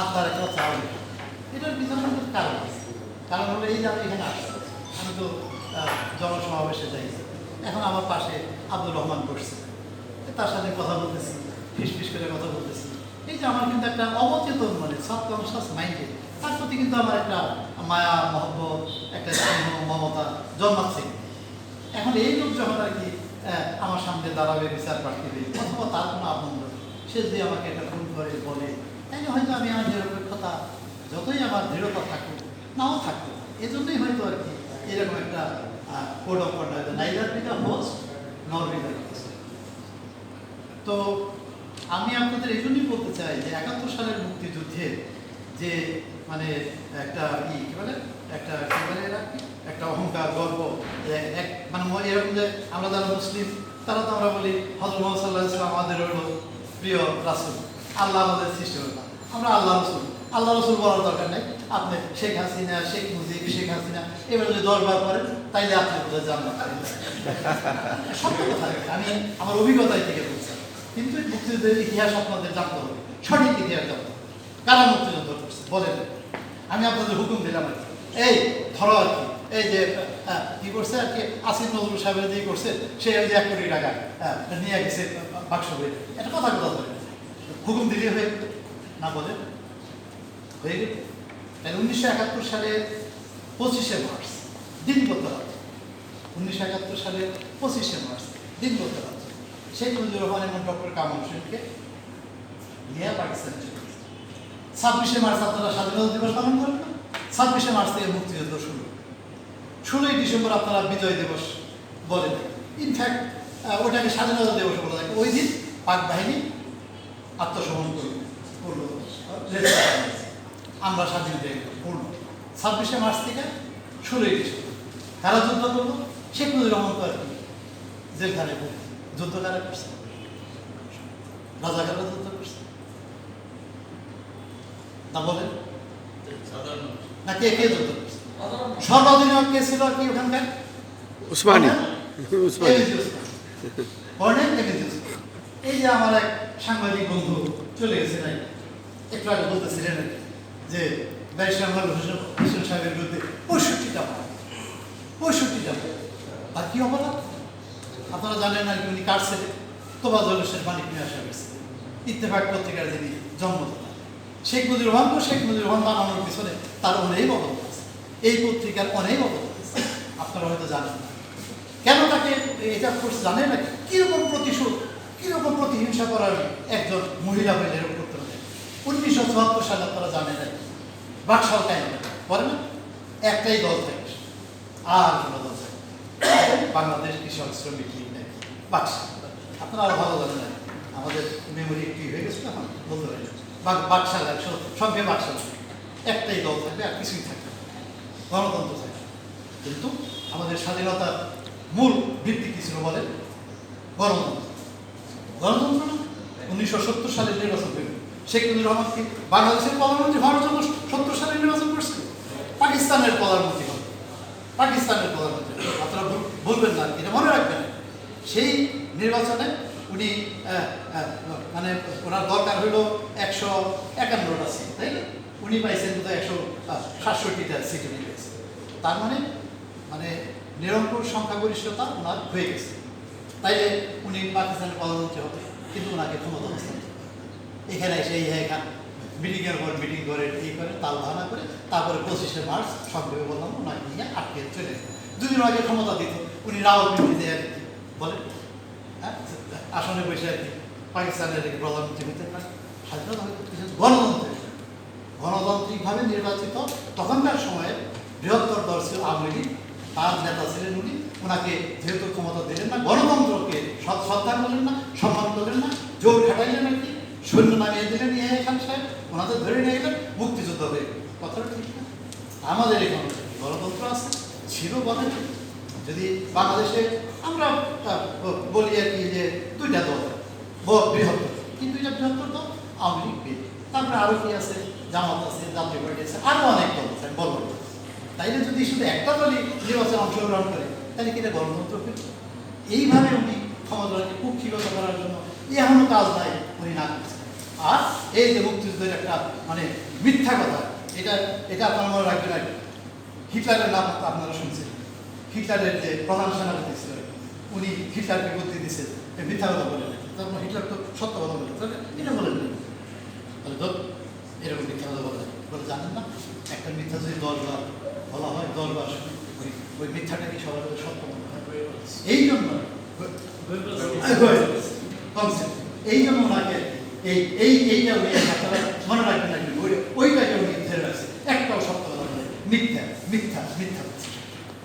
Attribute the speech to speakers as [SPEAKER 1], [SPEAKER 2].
[SPEAKER 1] আপনার একটা চাওয়া এটার পিছনে কিন্তু কারণ আছে। কারণ হলো এই যে আমি এখানে আসছি আমি তো জনসমাবেশে যাই। এখন আমার পাশে আব্দুর রহমান বসছে। তার সাথে কথা বলতেছি ফিস ফিস করে কথা বলতেছি। এই যে আমার কিন্তু একটা অবচেতন মানে সাবকনশাস মাইন্ডে তার প্রতি কিন্তু আমার একটা মায়া মহব্বত একটা স্নেহ মমতা জন্মাচ্ছে। এখন এই লোক যখন আর কি আমার সামনে দাঁড়াবে বিচার প্রার্থীবে অথবা তার কোনো লোক, সে যদি আমাকে একটা ফোন করে বলে তাইলে হয়তো আমি আমার নিরপেক্ষতা যতই আমার দৃঢ়তা থাকুক, নাও থাকতো এজন্যই হয়তো আর কি এরকম একটা code of conduct neither be the host nor be তো আমি আপনাদের এই জন্যই বলতে চাই যে একাত্তর সালের মুক্তিযুদ্ধে যে মানে একটা কি বলে? একটা বলে একটা অহংকার, গর্ব এক মানে এরকম যে আমরা যারা মুসলিম, তারা তো আমরা বলি হজরত মোহাম্মদ সাল্লাহ ইসলাম আমাদের প্রিয় রাসুল। আল্লাহ আমাদের সৃষ্টি হলো আমরা আল্লাহ রসুল। আল্লাহ রসুল বলার দরকার নেই। আপনি শেখ হাসিনা, শেখ মুজিব, শেখ হাসিনা, এবার যদি দরবার করেন, তাইলে আপনি বোধহয় জানবেন সত্য কথা আমি আমার অভিজ্ঞতায় থেকে বলছি। কিন্তু মুক্তিযুদ্ধের ইতিহাস আপনাদের জানতে হবে। সঠিক ইতিহাস জানতে হবে। কারা মুক্তিযুদ্ধ করছে? বলেন। আমি আপনাদের হুকুম দিলাম আর এই, ধরো আর কি। এই যে কি করছে আর কি? আসিফ নজরুল সাহেবের যে করছে, সে এক কোটি টাকা নিয়ে গেছে, বাক্স এটা কথা কথা ধরে হুকুম দিলে হয়ে। না বলেন হয়ে গেল? তাহলে উনিশশো একাত্তর সালের পঁচিশে মার্চ, দিন করতে হবে। উনিশশো একাত্তর সালের পঁচিশে মার্চ, দিন করতে হবে। শেখ মুজিবুর রহমান এবং ডক্টর কামাল হোসেনকে নিয়ে পাকিস্তান চলে। ছাব্বিশে মার্চ আপনারা স্বাধীনতা দিবস পালন করেন ছাব্বিশে মার্চ থেকে মুক্তিযুদ্ধ শুরু। ষোলোই ডিসেম্বর আপনারা বিজয় দিবস বলেন। ইনফ্যাক্ট ওটাকে স্বাধীনতা দিবস বলা থাকে ওই দিন পাক বাহিনী আত্মসমর্পণ করল আমরা স্বাধীন পূর্ণ ছাব্বিশে মার্চ থেকে ষোলোই ডিসেম্বর কারা যুদ্ধ করল শেখ মুজিবুর রহমান তো আর কি। জেলখানে। যুদ্ধ কারা করছে? রাজাকাররা যুদ্ধ করছে। না বলেন। না কে কে যুদ্ধ করছে? সর্বাধিনায়ক কে ছিল আর কি ওখানকার?
[SPEAKER 2] উসমানী। উসমানী।
[SPEAKER 1] এই যে আমার এক সাংবাদিক বন্ধু চলে গেছে নাই, একটু আগে বলতেছিলেন যে ব্যারিস্টার হোসেন হোসেন সাহেবের বিরুদ্ধে পঁয়ষট্টিটা মামলা, পঁয়ষট্টিটা কি অপরাধ আপনারা জানেন আর কি উনি কার ছেলে? তোবাজলের শেষ মানিক গেছে ইত্তেফাক পত্রিকার যিনি জন্মদাতা, শেখ মুজিবুর রহমানকে শেখ মুজিবুর রহমান বানানোর পিছনে তার অনেক অবদান আছে। এই পত্রিকার অনেক অবদান আছে। আপনারা হয়তো জানেন। না কেন তাকে এটা করছে জানেন না কীরকম প্রতিশোধ কীরকম প্রতিহিংসা করার একজন মহিলা হইলে এরকম করতে হবে উনিশশো চুয়াত্তর সালে তারা জানে না বাকশাল কাহিনী বলে না? একটাই দল থাকে। আর কোনো দল থাকে বাংলাদেশ কৃষক শ্রমিক লীগ নেই। বাকশাল। আপনারা আরও ভালো জানেন আমাদের মেমোরি একটি হয়ে গেছে এখন? বলতে পারি বাকশাল একশো সঙ্গে বাকশাল। একটাই দল থাকবে আর কিছুই থাকবে। গণতন্ত্র থাকবে। কিন্তু আমাদের স্বাধীনতার মূল ভিত্তি কি ছিল বলেন? গণতন্ত্র। গণতন্ত্র উনিশশো সত্তর সালে নির্বাচন হইল শেখ মুজিবুর রহমান কি বাংলাদেশের প্রধানমন্ত্রী হওয়ার জন্য সত্তর সালে নির্বাচন করছে। পাকিস্তানের প্রধানমন্ত্রী হবে পাকিস্তানের প্রধানমন্ত্রী আপনারা ভুলবেন না, এটা মনে রাখবেন। সেই নির্বাচনে উনি মানে ওনার দরকার হইল একশো একান্নটা সিট, তাই না? উনি পাইছেন বোধহয় একশো সাতষট্টিটা সিট উনি পেয়েছেন। তার মানে মানে নিরঙ্কুশ সংখ্যাগরিষ্ঠতা ওনার হয়ে গেছে। তাইলে উনি পাকিস্তানের প্রধানমন্ত্রী হতে কিন্তু ওনাকে ক্ষমতা হস্তান্তর এখানে এসে এই এখান মিটিংয়ের পর মিটিং করে এই করে, তাল ভাঙা করে, তারপরে পঁচিশে মার্চ সংক্ষেপে বললাম, ওনাকে নিয়ে আটকে চলে। যদি ওনাকে ক্ষমতা দিত, উনি রাওয়ালপিন্ডিতে আর কি বলেন? হ্যাঁ? আসনে বসে আর কি পাকিস্তানের প্রধানমন্ত্রী হতে পারে। স্বাধীনতা হয়তো কিছু গণতন্ত্র গণতান্ত্রিকভাবে নির্বাচিত তখনকার সময়ে বৃহত্তর ছিল আওয়ামী লীগ। তার নেতা ছিলেন উনি ওনাকে যেহেতু ক্ষমতা দিলেন না, গণতন্ত্রকে শ্রদ্ধা করলেন না, সম্মান করলেন না, জোর খাটাইলেন আর কি, সৈন্য নামিয়ে দিলেন ইয়ে খান সাহেব, ওনাদের ধরে নিয়ে গেলেন, মুক্তিযুদ্ধ হয়ে কথাটা ঠিক না। আমাদের এখানে গণতন্ত্র আছে, ছিল বলে যদি বাংলাদেশে আমরা বলি আর কি যে দুইটা দল বৃহত্তর, কিন্তু এটা বৃহত্তর দল আওয়ামী লীগ তারপরে আরও কি আছে? জামাত আছে, জাতীয় পার্টি আছে, আরও অনেক দল আছে বলব। তাইলে যদি শুধু একটা দলই নির্বাচনে অংশগ্রহণ করে তাহলে কি এটা গণতন্ত্র হবে? এইভাবে উনি ক্ষমতাকে কুক্ষিগত করার জন্য। এমনও কাজ নাই উনি না করছেন। আর এই যে মুক্তিযুদ্ধের একটা মানে মিথ্যা কথা, এটা এটা আপনারা মনে রাখবেন আর। হিটলারের নাম আপনারা শুনছেন। হিটলারের যে প্রধান সেনাপতি ছিল, উনি হিটলারকে বুদ্ধি দিয়েছেন। মিথ্যা কথা বলে না তখন হিটলার তো সত্য কথা বলে তাহলে এটা বলেন তাহলে তো এরকম মিথ্যা কথা বলে বলে জানেন না, একটা মিথ্যা যদি দশবার বলা হয় দশবার শুনে ওই ওই মিথ্যাটা কি সবার কাছে সত্য মনে হয়? এই জন্য এই জন্য ওনাকে এই এই এইটা উনি আপনারা মনে রাখবেন।